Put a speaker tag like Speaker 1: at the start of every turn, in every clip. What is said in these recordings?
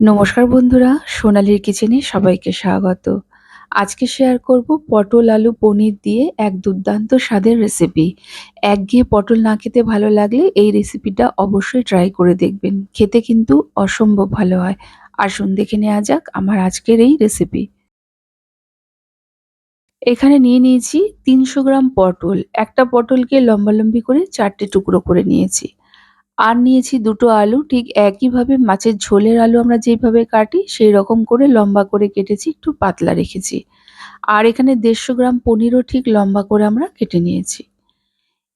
Speaker 1: নমস্কার বন্ধুরা, সোনালীর কিচেনে সবাইকে স্বাগত। আজকে শেয়ার করব পটল আলু পনির দিয়ে এক দুর্দান্ত স্বাদের রেসিপি একঘেয়ে পটল না খেতে ভালো লাগলে এই রেসিপিটা অবশ্যই ট্রাই করে দেখবেন। খেতে কিন্তু অসম্ভব ভালো হয়। আসুন দেখে নেওয়া যাক আমার আজকের এই রেসিপি এখানে নিয়ে নিয়েছি তিনশো গ্রাম পটল। একটা পটলকে লম্বালম্বি করে চারটে টুকরো করে নিয়েছি। আর নিয়েছি দুটো আলু, ঠিক একইভাবে মাছের ঝোলের আলু আমরা যেইভাবে কাটি, সেই রকম করে লম্বা করে কেটেছি, একটু পাতলা রেখেছি। আর এখানে দেড়শো গ্রাম পনিরও ঠিক লম্বা করে আমরা কেটে নিয়েছি।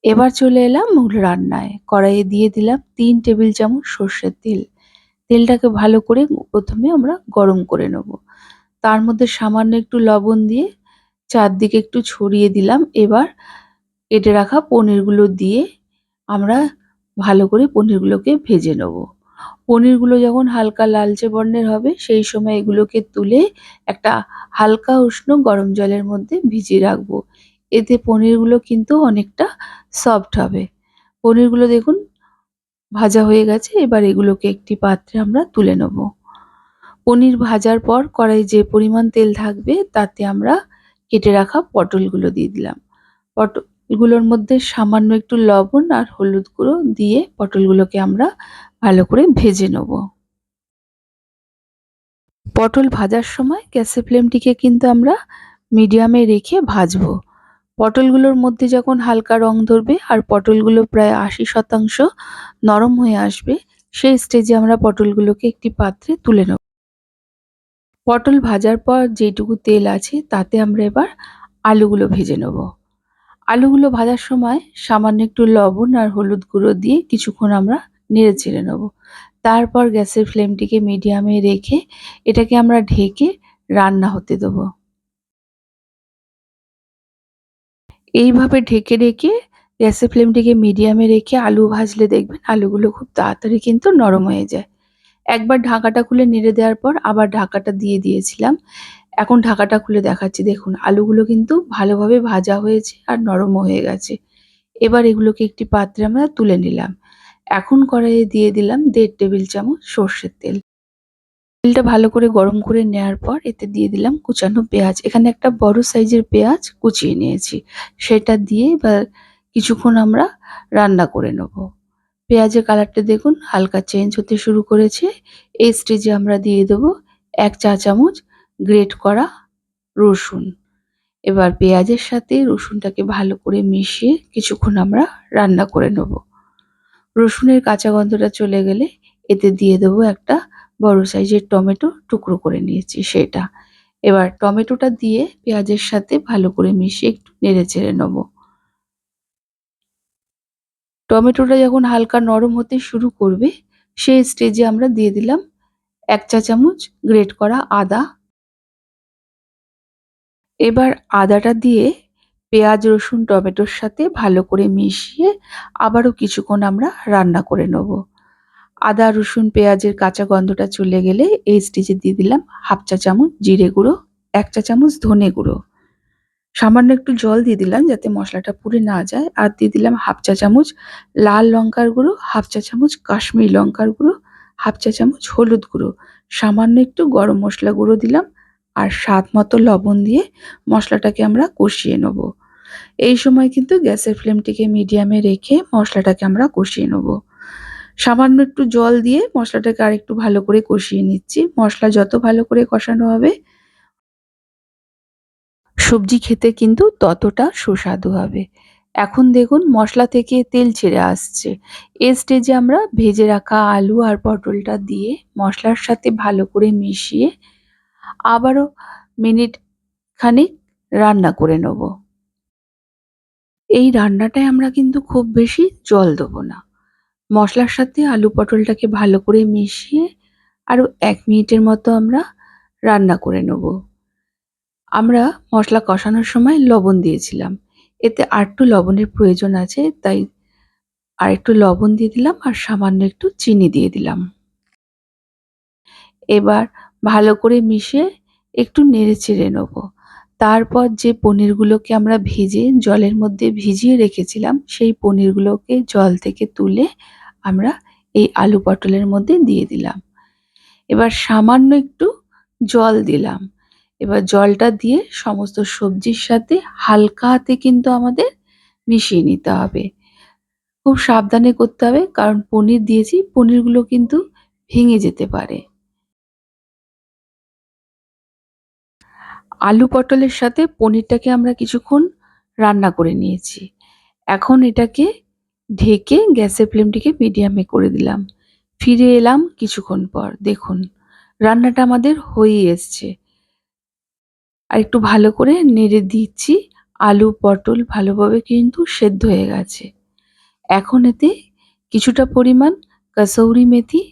Speaker 1: এবার চলে এলাম মূল রান্নায়। কড়াইয়ে দিয়ে দিলাম তিন টেবিল চামচ সর্ষের তেল। তেলটাকে ভালো করে প্রথমে আমরা গরম করে নেব। তার মধ্যে সামান্য একটু লবণ দিয়ে চারদিকে একটু ছড়িয়ে দিলাম। এবার কেটে রাখা পনিরগুলো দিয়ে আমরা ভালো করে পনিরগুলোকে ভেজে নেব। পনিরগুলো যখন হালকা লালচে বর্ণের হবে, সেই সময় এগুলোকে তুলে একটা হালকা উষ্ণ গরম জলের মধ্যে ভিজিয়ে রাখব। এতে পনিরগুলো কিন্তু অনেকটা সফট হবে। পনিরগুলো দেখুন, ভাজা হয়ে গেছে, এবার এগুলোকে একটি পাত্রে আমরা তুলে নেব। পনির ভাজার পর কড়াই যে পরিমাণ তেল থাকবে, তাতে আমরা কেটে রাখা পটলগুলো দিয়ে দিলাম। পটল এগুলোর মধ্যে সামান্য একটু লবণ আর হলুদ গুঁড়ো দিয়ে পটলগুলোকে আমরা ভালো করে ভেজে নেব। পটল ভাজার সময় গ্যাসের ফ্লেমটিকে কিন্তু আমরা মিডিয়ামে রেখে ভাজবো। পটলগুলোর মধ্যে যখন হালকা রং ধরবে আর পটলগুলো প্রায় আশি শতাংশ নরম হয়ে আসবে, সেই স্টেজে আমরা পটলগুলোকে একটি পাত্রে তুলে নেব। পটল ভাজার পর যেটুকু তেল আছে তাতে আমরা এবার আলুগুলো ভেজে নেব। আলুগুলো ভাজার সময় সামান্য একটু লবণ আর হলুদ গুঁড়ো দিয়ে কিছুক্ষণ আমরা নেড়ে চেড়ে নেব। তারপর গ্যাসের ফ্লেমটিকে মিডিয়ামে রেখে এটাকে আমরা ঢেকে রান্না হতে দেবো। এইভাবে ঢেকে রেখে গ্যাসের ফ্লেমটিকে মিডিয়ামে রেখে আলু ভাজলে দেখবেন আলুগুলো খুব তাড়াতাড়ি কিন্তু নরম হয়ে যায়। একবার ঢাকাটা খুলে নেড়ে দেওয়ার পর আবার ঢাকাটা দিয়ে দিয়েছিলাম। এখন ঢাকাটা খুলে দেখাচ্ছি। দেখুন, আলুগুলো কিন্তু ভালোভাবে ভাজা হয়েছে আর নরমও হয়ে গেছে। এবার এগুলোকে একটি পাত্রে আমরা তুলে নিলাম। এখন কড়াইয়ে দিয়ে দিলাম দেড় টেবিল চামচ সর্ষের তেল। তেলটা ভালো করে গরম করে নেওয়ার পর এতে দিয়ে দিলাম কুচানো পেঁয়াজ। এখানে একটা বড় সাইজের পেঁয়াজ কুচিয়ে নিয়েছি। সেটা দিয়ে এবার কিছুক্ষণ আমরা রান্না করে নেব। পেঁয়াজের কালারটা দেখুন হালকা চেঞ্জ হতে শুরু করেছে। এই স্টেজে আমরা দিয়ে দেবো এক চা চামচ গ্রেট করা রসুন। এবার পেঁয়াজের সাথে রসুনটাকে ভালো করে মিশিয়ে কিছুক্ষণ আমরা রান্না করে নেব। রসুনের কাঁচা গন্ধটা চলে গেলে এতে দিয়ে দেবো একটা বড় সাইজের টমেটো টুকরো করে নিয়েছি সেটা। এবার টমেটোটা দিয়ে পেঁয়াজের সাথে ভালো করে মিশিয়ে একটু নেড়ে চেড়ে নেব। টমেটোটা যখন হালকা নরম হতে শুরু করবে, সেই স্টেজে আমরা দিয়ে দিলাম এক চা চামচ গ্রেট করা আদা এবার আদাটা দিয়ে পেঁয়াজ, রসুন, টমেটোর সাথে ভালো করে মিশিয়ে আবারও কিছুক্ষণ আমরা রান্না করে নেব। আদা, রসুন, পেঁয়াজের কাঁচা গন্ধটা চলে গেলে এই স্টেজে দিয়ে দিলাম হাফ চা চামচ জিরে গুঁড়ো, এক চা চামচ ধনে গুঁড়ো। সামান্য একটু জল দিয়ে দিলাম যাতে মশলাটা পুড়ে না যায় আর দিয়ে দিলাম হাফ চা চামচ লাল লঙ্কার গুঁড়ো, হাফ চা চামচ কাশ্মীর লঙ্কার গুঁড়ো, হাফ চা চামচ হলুদ গুঁড়ো। সামান্য একটু গরম মশলা গুঁড়ো দিলাম আর স্বাদ মতো লবণ দিয়ে মশলাটাকে আমরা কষিয়ে নেব। এই সময় কিন্তু গ্যাসের ফ্লেমটিকে মিডিয়ামে রেখে মশলাটাকে আমরা কষিয়ে নেব। সামান্য একটু জল দিয়ে মশলাটাকে আর একটু ভালো করে কষিয়ে নিচ্ছি। মশলা যত ভালো করে কষানো হবে, সবজি খেতে কিন্তু ততটা সুস্বাদু হবে। এখন দেখুন মশলা থেকে তেল ছেড়ে আসছে। এ স্টেজে আমরা ভেজে রাখা আলু আর পটলটা দিয়ে মশলার সাথে ভালো করে মিশিয়ে আবারও মিনিট খানিক রান্না করে নেব। এই রান্নাটায় আমরা কিন্তু খুব বেশি জল দেবো না। মশলার সাথে আলু পটলটাকে ভালো করে মিশিয়ে আরও এক মিনিটের মতো আমরা রান্না করে নেব। আমরা মশলা কষানোর সময় লবণ দিয়েছিলাম। এতে আরেকটু লবণের প্রয়োজন আছে, তাই আর একটু লবণ দিয়ে দিলাম আর সামান্য একটু চিনি দিয়ে দিলাম। এবার ভালো করে মিশিয়ে একটু নেড়ে চেড়ে নেব। তারপর যে পনিরগুলোকে আমরা ভেজে জলের মধ্যে ভিজিয়ে রেখেছিলাম, সেই পনিরগুলোকে জল থেকে তুলে আমরা এই আলু পটলের মধ্যে দিয়ে দিলাম। এবার সামান্য একটু জল দিলাম। এবার জলটা দিয়ে সমস্ত সবজির সাথে হালকা হাতে কিন্তু আমাদের মিশিয়ে নিতে হবে। খুব সাবধানে করতে হবে, কারণ পনির দিয়েছি, পনিরগুলো কিন্তু ভেঙে যেতে পারে। আলু পটলের সাথে পনিরটাকে আমরা কিছুক্ষণ রান্না করে নিয়েছি। এখন এটাকে ঢেকে গ্যাসের ফ্লেমটিকে মিডিয়ামে করে দিলাম। ফিরে এলাম কিছুক্ষণ পর। দেখুন, রান্নাটা আমাদের হয়ে এসছে। আর একটু ভালো করে নেড়ে দিচ্ছি। আলু পটল ভালোভাবে কিন্তু সেদ্ধ হয়ে গেছে। এখন এতে কিছুটা পরিমাণ কাসৌরি মেথি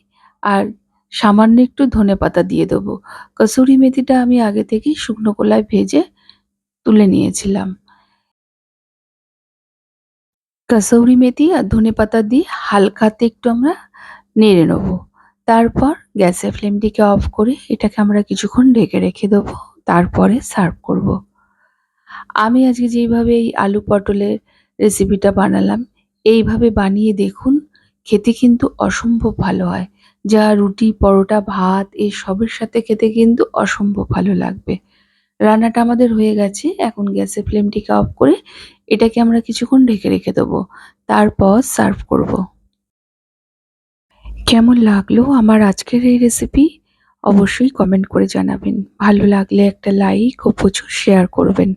Speaker 1: আর সামান্য একটু ধনে পাতা দিয়ে দেবো। কসুরি মেথিটা আমি আগে থেকেই শুকনো কলায় ভেজে তুলে নিয়েছিলাম। কসৌরি মেথি আর ধনে পাতা দিয়ে হালকাতে একটু আমরা নেড়ে নেব। তারপর গ্যাসের ফ্লেমটিকে অফ করে এটাকে আমরা কিছুক্ষণ ঢেকে রেখে দেবো। তারপরে সার্ভ করব। আমি আজকে যেইভাবে এই আলু পটলের রেসিপিটা বানালাম, এইভাবে বানিয়ে দেখুন, খেতে কিন্তু অসম্ভব ভালো হয়। যা রুটি, পরোটা, ভাত এই সবের সাথে খেতে কিন্তু অসম্ভব ভালো লাগবে। রান্নাটা আমাদের হয়ে গেছে। এখন গ্যাসের ফ্লেমটিকে অফ করে এটাকে আমরা কিছুক্ষণ ঢেকে রেখে দেবো। তারপর সার্ভ করব। কেমন লাগল আমার আজকের এই রেসিপি? অবশ্যই কমেন্ট করে জানাবেন। ভালো লাগলে একটা লাইক ও প্রচুর শেয়ার করবেন।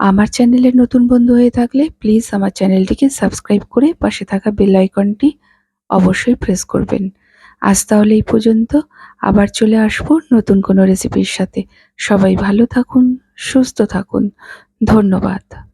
Speaker 1: আমার চ্যানেলের নতুন বন্ধু হয়ে থাকলে প্লিজ আমার চ্যানেলটিকে সাবস্ক্রাইব করে পাশে থাকা বেল আইকনটি অবশ্যই প্রেস করবেন। আজ তাহলে এই পর্যন্ত। আবার চলে আসব নতুন কোনো রেসিপির সাথে। সবাই ভালো থাকুন, সুস্থ থাকুন। ধন্যবাদ।